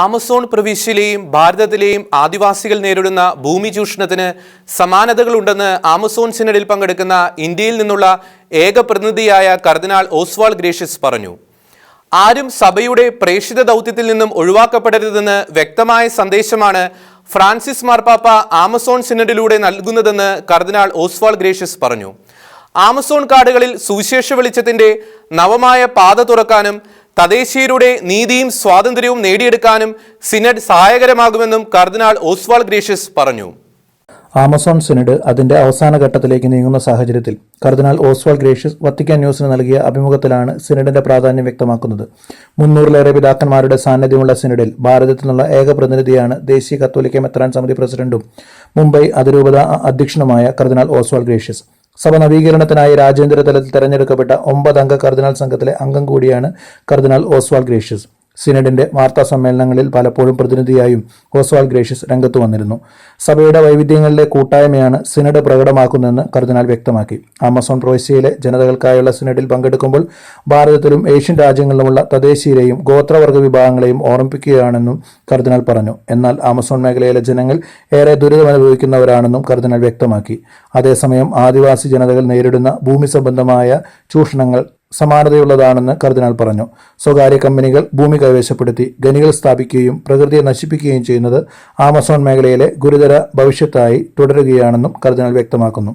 Amazon പ്രവിശ്യയിലെയും ഭാരതത്തിലെയും ആദിവാസികൾ നേരിടുന്ന ഭൂമി ചൂഷണത്തിന് സമാനതകളുണ്ടെന്ന് ആമസോൺ സിനഡിൽ പങ്കെടുക്കുന്ന ഇന്ത്യയിൽ നിന്നുള്ള ഏക പ്രതിനിധിയായ കർദിനാൾ ഓസ്വാൾ ഗ്രേഷ്യസ് പറഞ്ഞു. ആരും സഭയുടെ പ്രേക്ഷിത ദൗത്യത്തിൽ നിന്നും ഒഴിവാക്കപ്പെടരുതെന്ന് വ്യക്തമായ സന്ദേശമാണ് ഫ്രാൻസിസ് മാർപ്പാപ്പ ആമസോൺ സിനഡിലൂടെ നൽകുന്നതെന്ന് കർദിനാൾ ഓസ്വാൾ ഗ്രേഷ്യസ് പറഞ്ഞു. ആമസോൺ കാടുകളിൽ സുവിശേഷ വെളിച്ചത്തിന്റെ നവമായ പാത തുറക്കാനും തദ്ദേശീയരുടെ നീതിയും സ്വാതന്ത്ര്യവും നേടിയെടുക്കാനും സിനഡ് സഹായകരമാകുമെന്നും കർദിനാൾ ഓസ്വാൾ ഗ്രേഷ്യസ് പറഞ്ഞു. ആമസോൺ സിനഡ് അതിന്റെ അവസാന ഘട്ടത്തിലേക്ക് നീങ്ങുന്ന സാഹചര്യത്തിൽ കർദിനാൾ ഓസ്വാൾ ഗ്രേഷ്യസ് വത്തിക്കാൻ ന്യൂസിന് നൽകിയ അഭിമുഖത്തിലാണ് സിനഡിന്റെ പ്രാധാന്യം വ്യക്തമാക്കുന്നത്. മുന്നൂറിലേറെ പിതാക്കന്മാരുടെ സാന്നിധ്യമുള്ള സിനഡിൽ ഭാരതത്തിൽ നിന്നുള്ള ഏക പ്രതിനിധിയാണ് ദേശീയ കത്തോലിക്ക മെത്രാൻ സമിതി പ്രസിഡന്റും മുംബൈ അതിരൂപത അധ്യക്ഷനുമായ കർദിനാൾ ഓസ്വാൾ ഗ്രേഷ്യസ്. സഭ നവീകരണത്തിനായി രാജ്യാന്തര തലത്തിൽ തെരഞ്ഞെടുക്കപ്പെട്ട ഒമ്പത് അംഗ കർദിനാൾ സംഘത്തിലെ അംഗം കൂടിയാണ് കർദിനാൾ ഓസ്വാൾ ഗ്രേഷ്യസ്. സിനഡിന്റെ വാർത്താ സമ്മേളനങ്ങളിൽ പലപ്പോഴും പ്രതിനിധിയായും ഓസ്വാൾ ഗ്രേഷ്യസ് രംഗത്ത് വന്നിരുന്നു. സഭയുടെ വൈവിധ്യങ്ങളിലെ കൂട്ടായ്മയാണ് സിനഡ് പ്രകടമാക്കുന്നതെന്ന് കർദിനാൾ വ്യക്തമാക്കി. ആമസോൺ പ്രവിശ്യയിലെ ജനതകൾക്കായുള്ള സിനഡിൽ പങ്കെടുക്കുമ്പോൾ ഭാരതത്തിലും ഏഷ്യൻ രാജ്യങ്ങളിലുമുള്ള തദ്ദേശീയരെയും ഗോത്രവർഗ വിഭാഗങ്ങളെയും ഓർമ്മിപ്പിക്കുകയാണെന്നും കർദിനാൾ പറഞ്ഞു. എന്നാൽ ആമസോൺ മേഖലയിലെ ജനങ്ങൾ ഏറെ ദുരിതമനുഭവിക്കുന്നവരാണെന്നും കർദിനാൾ വ്യക്തമാക്കി. അതേസമയം ആദിവാസി ജനതകൾ നേരിടുന്ന ഭൂമി സംബന്ധമായ ചൂഷണങ്ങൾ സമാനതയുള്ളതാണെന്ന് കർദിനാൾ പറഞ്ഞു. സ്വകാര്യ കമ്പനികൾ ഭൂമി കൈവശപ്പെടുത്തി ഖനികൾ സ്ഥാപിക്കുകയും പ്രകൃതിയെ നശിപ്പിക്കുകയും ചെയ്യുന്നത് ആമസോൺ മേഖലയിലെ ഗുരുതര ഭവിഷ്യത്തായി തുടരുകയാണെന്നും കർദിനാൾ വ്യക്തമാക്കുന്നു.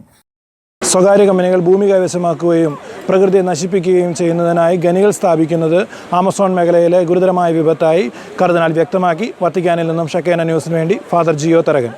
സ്വകാര്യ കമ്പനികൾ ഭൂമി കൈവശമാക്കുകയും പ്രകൃതിയെ നശിപ്പിക്കുകയും ചെയ്യുന്നതിനായി ഖനികൾ സ്ഥാപിക്കുന്നത് ആമസോൺ മേഖലയിലെ ഗുരുതരമായ വിപത്തായി കർദിനാൾ വ്യക്തമാക്കി. വത്തിക്കാനിൽ നിന്നും ഷക്കേന ന്യൂസിന് വേണ്ടി ഫാദർ ജിയോ തരകൻ.